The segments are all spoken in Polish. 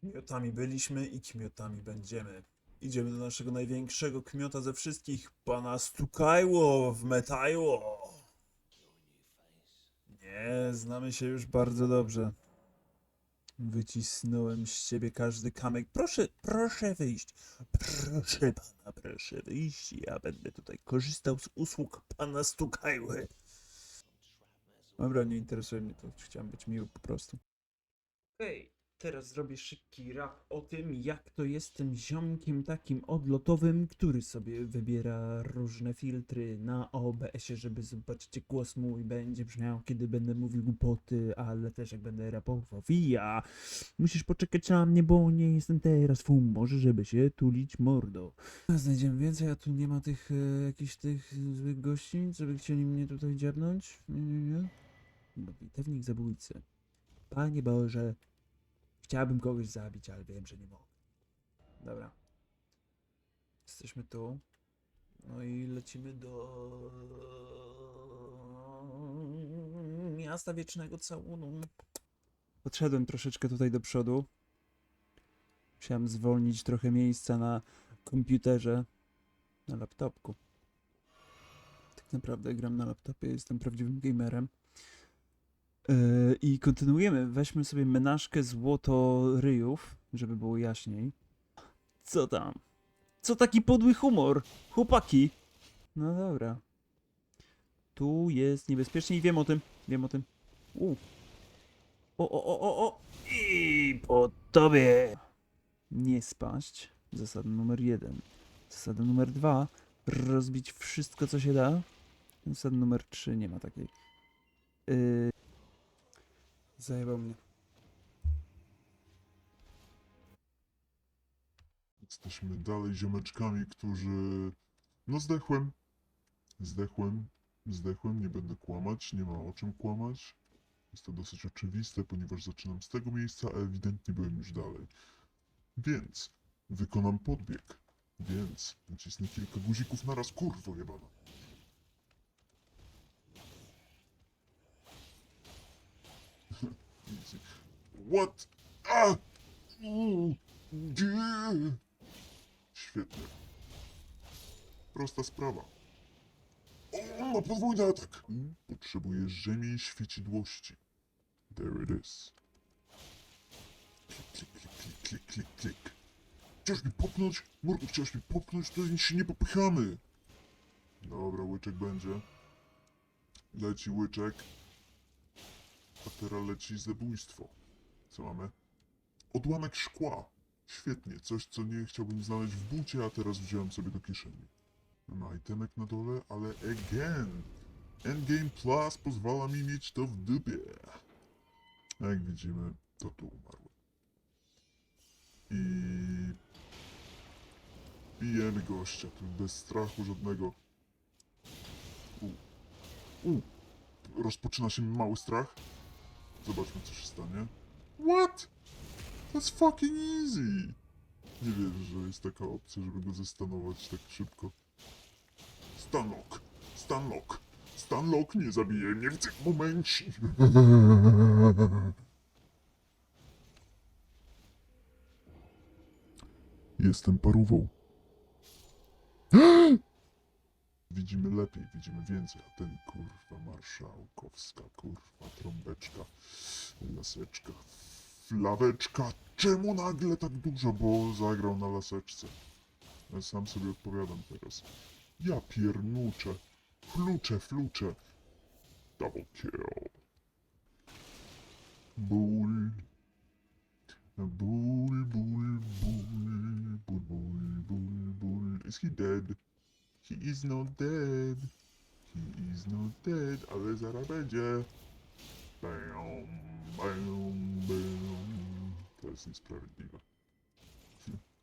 Kmiotami byliśmy i kmiotami będziemy. Idziemy do naszego największego kmiota ze wszystkich, pana Stukajło w Metajło. Nie, znamy się już bardzo dobrze. Wycisnąłem z ciebie każdy kamek. Proszę, proszę wyjść. Proszę pana, proszę wyjść. Ja będę tutaj korzystał z usług pana Stukajły. Dobra, nie interesuje mnie to. Chciałem być miły po prostu. Hej, teraz zrobię szybki rap o tym, jak to jest tym ziomkiem takim odlotowym, który sobie wybiera różne filtry na OBS-ie, żeby zobaczyć głos mój będzie brzmiał, kiedy będę mówił głupoty, ale też jak będę rapował. Ja musisz poczekać na mnie, bo nie jestem teraz w humorze, żeby się tulić mordo. Znajdziemy więcej, a tu nie ma tych e, jakichś tych złych gości, żeby chcieli mnie tutaj dziabnąć? Nie, nie, nie. Bitewnik zabójcy. Panie Boże, chciałbym kogoś zabić, ale wiem, że nie mogę. Dobra. Jesteśmy tu. No i lecimy do miasta wiecznego całunu. Podszedłem troszeczkę tutaj do przodu. Musiałem zwolnić trochę miejsca na komputerze, na laptopku. Tak naprawdę gram na laptopie, jestem prawdziwym gamerem. Yy, I kontynuujemy. Weźmy sobie menażkę złotoryjów, żeby było jaśniej. Co tam? Co taki podły humor? Chłopaki! No dobra. Tu jest niebezpiecznie i wiem o tym. Wiem o tym. U. O, o, o, o, o! I po tobie! Nie spaść. Zasada numer jeden. Zasada numer dwa. Rozbić wszystko, co się da. Zasada numer trzy. Nie ma takiej. Yy... Zajebał mnie. Jesteśmy dalej ziomeczkami, którzy... No zdechłem. Zdechłem. Zdechłem, nie będę kłamać, nie ma o czym kłamać. Jest to dosyć oczywiste, ponieważ zaczynam z tego miejsca, a ewidentnie byłem już dalej. Więc wykonam podbieg. Więc nacisnę kilka guzików naraz, kurwo jebana. Easy. What? A! Nie. Świetnie. Prosta sprawa. O, ma podwójny atak. Potrzebuję rzemień świecidłości. There it is. Klik, klik, klik, klik, klik, klik. Chciałeś mi popchnąć? Mordo, chciałeś mi popchnąć? To się nie popychamy. Dobra, łyczek będzie. Leci łyczek. A teraz leci zabójstwo. Co mamy? Odłamek szkła. Świetnie, coś co nie chciałbym znaleźć w bucie, a teraz wziąłem sobie do kieszeni. Mam itemek na dole, ale again, Endgame Plus pozwala mi mieć to w dupie. Jak widzimy, to tu umarłem. I... Bijemy gościa, tu bez strachu żadnego. U. U. Rozpoczyna się mały strach. Zobaczmy, co się stanie. What? That's fucking easy. Nie wierzę, że jest taka opcja, żeby go zastanować tak szybko. Stanlock! Stanlock! Stanlock nie zabije mnie w tym momencie! Jestem parówą. Widzimy lepiej, widzimy więcej, a ten kurwa marszałkowska, kurwa trąbeczka, laseczka, flaweczka. Czemu nagle tak dużo, bo zagrał na laseczce? Ja sam sobie odpowiadam teraz. Ja piernuczę. Flucze, flucze. Double kill. Ból. Ból, ból, ból, ból, ból, ból, ból. Is he dead? He is not dead. He is not dead, ale zaraz będzie. Bam, bam, bam. To jest niesprawiedliwe.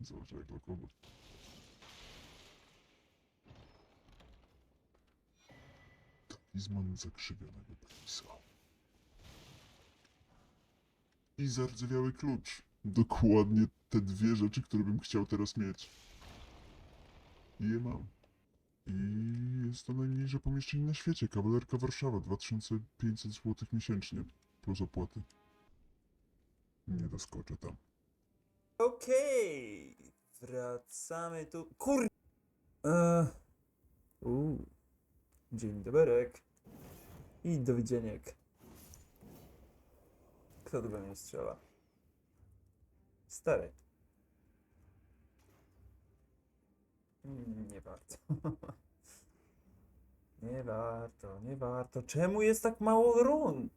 Zobacz jak lokowo. Talizman zakrzywionego penisa. I zardzewiały klucz. Dokładnie te dwie rzeczy, które bym chciał teraz mieć. I je mam. I jest to najmniejsze pomieszczenie na świecie. Kawalerka Warszawa, 2500 zł miesięcznie. Plus opłaty. Nie doskoczę tam. Okej. Wracamy tu. Kur... Eee. Uuu. Dzień doberek. I do widzeniek. Kto do mnie strzela? Stary. Mm, Nie warto. Nie warto, nie warto. Czemu jest tak mało run?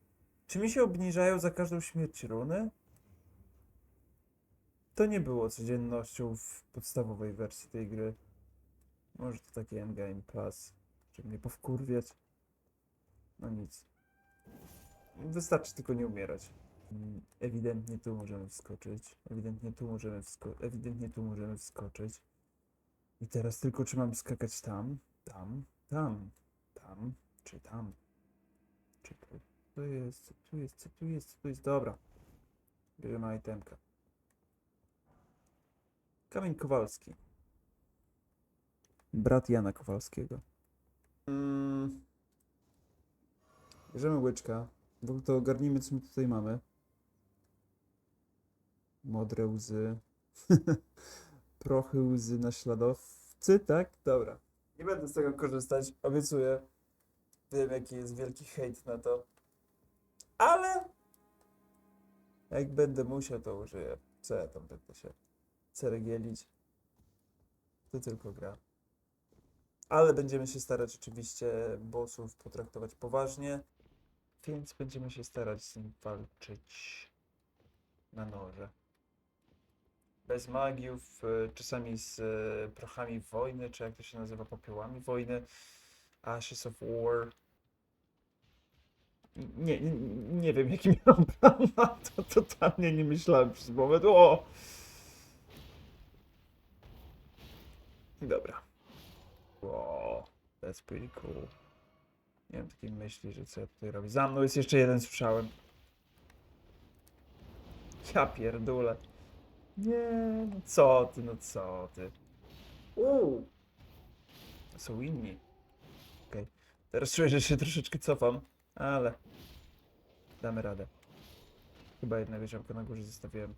Czy mi się obniżają za każdą śmierć runy? To nie było codziennością w podstawowej wersji tej gry. Może to taki endgame plus, żeby mnie powkurwiać. No nic. Wystarczy tylko nie umierać. Mm, Ewidentnie tu możemy wskoczyć. Ewidentnie tu możemy wskoczyć. Ewidentnie tu możemy wskoczyć. I teraz tylko czy mam skakać tam, tam, tam, tam, czy tam. Czy tu, tu jest, co tu jest, co tu jest, co tu jest. Dobra. Bierzemy itemka. Kamień Kowalski. Brat Jana Kowalskiego. Mm. Bierzemy łyczka. W ogóle to ogarnijmy, co my tutaj mamy. Modre łzy. Prochy łzy naśladowcy, tak? Dobra. Nie będę z tego korzystać, obiecuję. Wiem, jaki jest wielki hejt na to. Ale jak będę musiał, to użyję. Co ja tam będę się ceregielić? To tylko gra. Ale będziemy się starać oczywiście bossów potraktować poważnie, więc będziemy się starać z nim walczyć na noże. Bez magiów, e, czasami z e, prochami wojny, czy jak to się nazywa, popiołami wojny. Ashes of War. Nie, nie, nie wiem, jaki miałem plan to. Totalnie nie myślałem przez moment. O! Dobra. Wow, that's pretty cool. Nie mam takiej myśli, że co ja tutaj robię. Za mną jest jeszcze jeden, słyszałem. Ja pierdolę. Nie, no co ty, no co ty. Uuu. Są inni. Okej. Teraz czuję, że się troszeczkę cofam, ale damy radę. Chyba jednego ziomka na górze zostawiłem.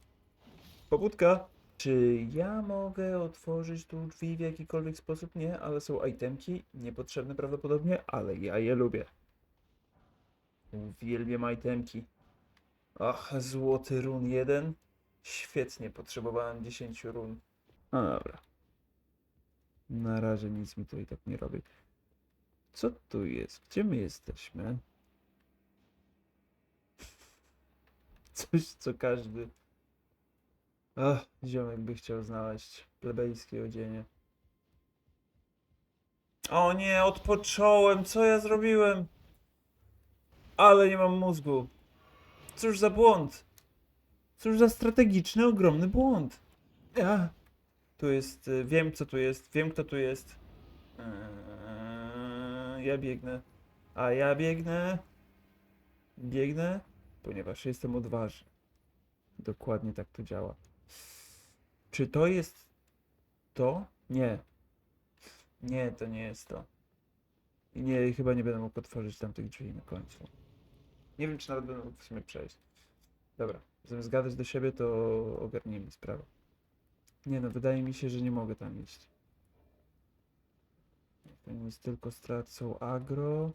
Pobudka! Czy ja mogę otworzyć tu drzwi w jakikolwiek sposób? Nie, ale są itemki, niepotrzebne prawdopodobnie, ale ja je lubię. Uwielbiam itemki. Ach, złoty run jeden. Świetnie, potrzebowałem 10 run. No dobra. Na razie nic mi to i tak nie robi. Co tu jest? Gdzie my jesteśmy? Coś, co każdy Ach, ziomek by chciał znaleźć plebejskie odzienie. O nie, odpocząłem, co ja zrobiłem? Ale nie mam mózgu. Cóż za błąd. Cóż za strategiczny, ogromny błąd. Ja. Tu jest, y, wiem co tu jest, wiem kto tu jest. Eee, ja biegnę. A ja biegnę. Biegnę, ponieważ jestem odważny. Dokładnie tak to działa. Czy to jest to? Nie. Nie, to nie jest to. I nie, chyba nie będę mógł otworzyć tamtych drzwi na końcu. Nie wiem, czy nawet będę mógł w sumie przejść. Dobra, zamiast gadać do siebie, to ogarnijmy sprawę. Nie no, wydaje mi się, że nie mogę tam iść. Jest tylko stracą agro.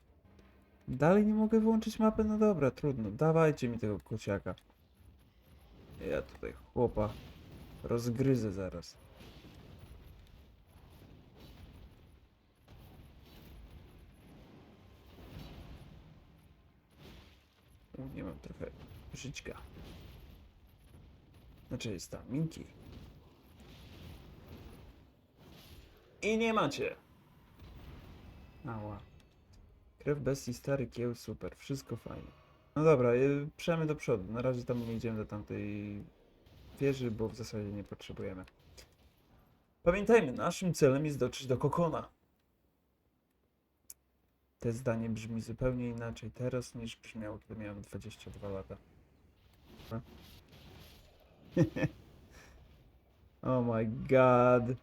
Dalej nie mogę wyłączyć mapy? No dobra, trudno. Dawajcie mi tego kociaka. Ja tutaj chłopa rozgryzę zaraz. Nie mam trochę żyćka. Znaczy jest tam minki. I nie macie. Ała. Krew bestii, stary kieł, super. Wszystko fajnie. No dobra, y, przemy do przodu. Na razie tam nie idziemy do tamtej wieży, bo w zasadzie nie potrzebujemy. Pamiętajmy, naszym celem jest dotrzeć do kokona. Te zdanie brzmi zupełnie inaczej teraz niż brzmiało, kiedy miałem 22 lata. Oh my god.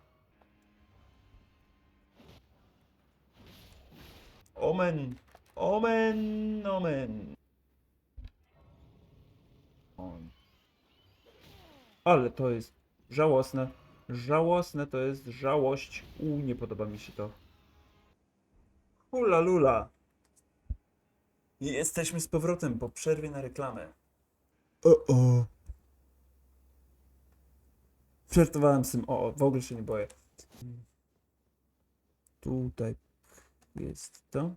Omen. Omen. Omen. On. Ale to jest Żałosne. Żałosne to jest żałość. U, nie podoba mi się to. Hula lula. Jesteśmy z powrotem po przerwie na reklamę. O o. Żartowałem z tym o, w ogóle się nie boję. Tutaj jest to.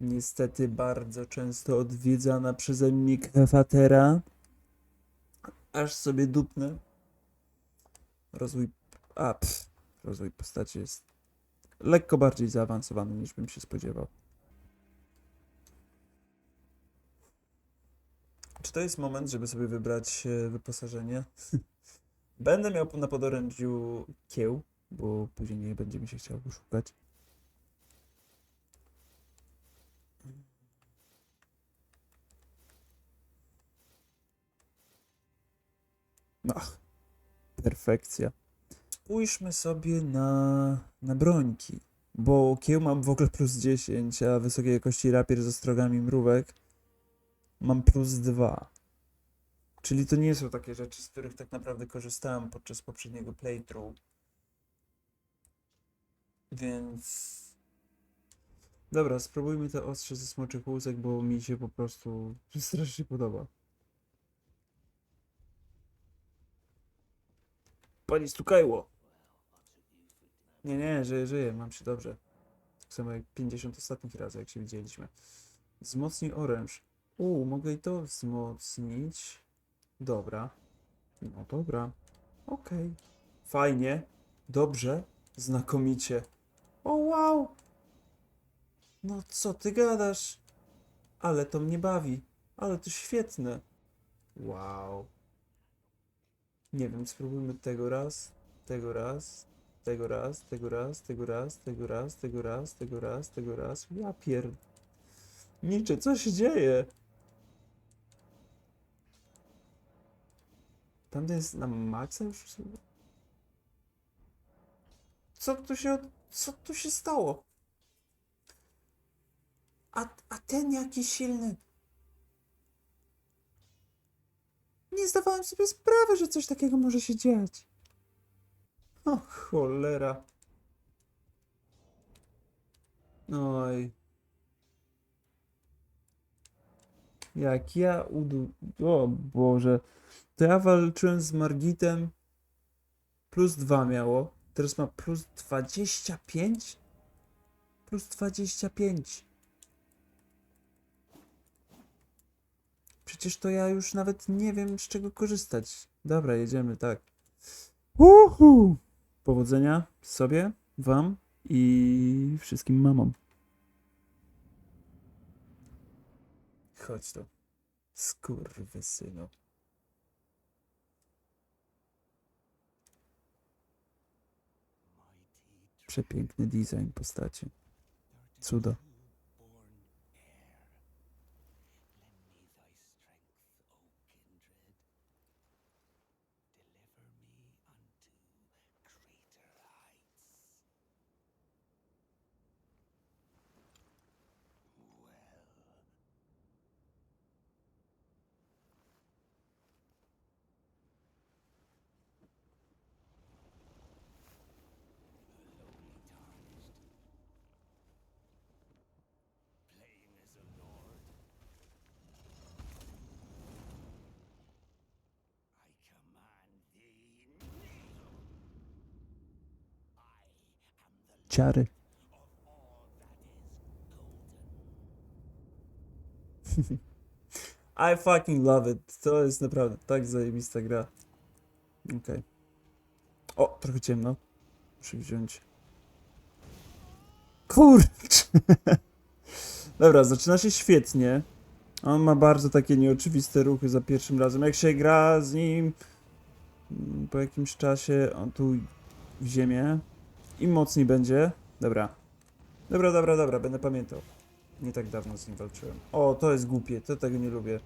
Niestety bardzo często odwiedzana przeze mnie kwatera. Aż sobie dupnę. Rozwój. A, pff, rozwój postaci jest lekko bardziej zaawansowany niż bym się spodziewał. Czy to jest moment, żeby sobie wybrać e, wyposażenie? Będę miał na podorędziu kieł, bo później nie będzie mi się chciało szukać. Ach, perfekcja. Spójrzmy sobie na, na brońki, bo kieł mam w ogóle plus 10, a wysokiej jakości rapier z ostrogami mrówek mam plus 2. Czyli to nie są takie rzeczy, z których tak naprawdę korzystałem podczas poprzedniego playthrough. Więc... Dobra, spróbujmy te ostrze ze smoczych łusek, bo mi się po prostu strasznie podoba. Pani stukajło. Nie, nie, żyję, żyję, mam się dobrze. Tak samo jak 50 ostatnich razy, jak się widzieliśmy. Wzmocnij oręż. U, mogę i to wzmocnić. Dobra. No dobra. Okej. Fajnie. Dobrze. Znakomicie. O wow! No co ty gadasz? Ale to mnie bawi. Ale to świetne. Wow. Nie wiem, spróbujmy tego raz, tego raz, tego raz, tego raz, tego raz, tego raz, tego raz, tego raz, tego raz. Ja pier... Nicze, co się dzieje? Tamten jest na maksa już? Co tu się... Co tu się stało? A, a ten jaki silny. Nie zdawałem sobie sprawy, że coś takiego może się dziać. O cholera. Oj. Jak ja udu... O Boże. To ja walczyłem z Margitem. Plus 2 miało. Teraz ma plus 25? Plus 25. Przecież to ja już nawet nie wiem z czego korzystać. Dobra, jedziemy, tak. Uhu! Powodzenia sobie, wam i wszystkim mamom. Chodź tu. Skurwysynu. Przepiękny design postaci. Cudo. Ciary. I fucking love it. To jest naprawdę tak zajebista gra. Okej. O, trochę ciemno. Muszę wziąć. Kurczę. Dobra, zaczyna się świetnie. On ma bardzo takie nieoczywiste ruchy za pierwszym razem. Jak się gra z nim mm, po jakimś czasie, on tu w ziemię, im mocniej będzie. Dobra. Dobra, dobra, dobra, będę pamiętał. Nie tak dawno z nim walczyłem. O, to jest głupie, to tego nie lubię.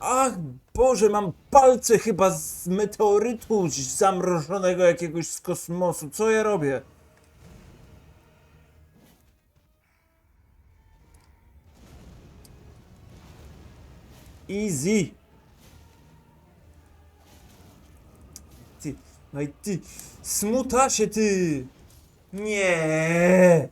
Ach, Boże, mam palce chyba z meteorytu zamrożonego jakiegoś z kosmosu. Co ja robię? Easy. No i ty, smutasie ty. Nie.